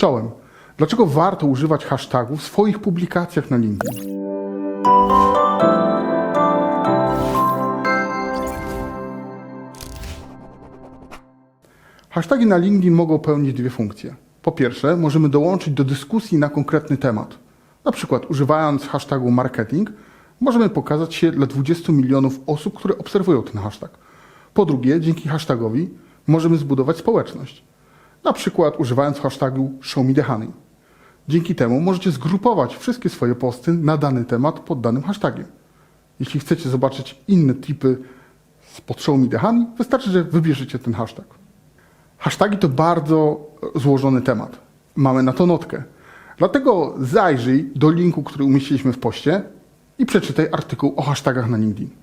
Czołem. Dlaczego warto używać hashtagów w swoich publikacjach na LinkedIn? Hasztagi na LinkedIn mogą pełnić dwie funkcje. Po pierwsze, możemy dołączyć do dyskusji na konkretny temat. Na przykład używając hashtagu marketing, możemy pokazać się dla 20 milionów osób, które obserwują ten hashtag. Po drugie, dzięki hashtagowi możemy zbudować społeczność. Na przykład używając hashtagu show me the honey. Dzięki temu możecie zgrupować wszystkie swoje posty na dany temat pod danym hashtagiem. Jeśli chcecie zobaczyć inne typy spod show me the honey, wystarczy, że wybierzecie ten hashtag. Hasztagi to bardzo złożony temat. Mamy na to notkę. Dlatego zajrzyj do linku, który umieściliśmy w poście i przeczytaj artykuł o hashtagach na LinkedIn.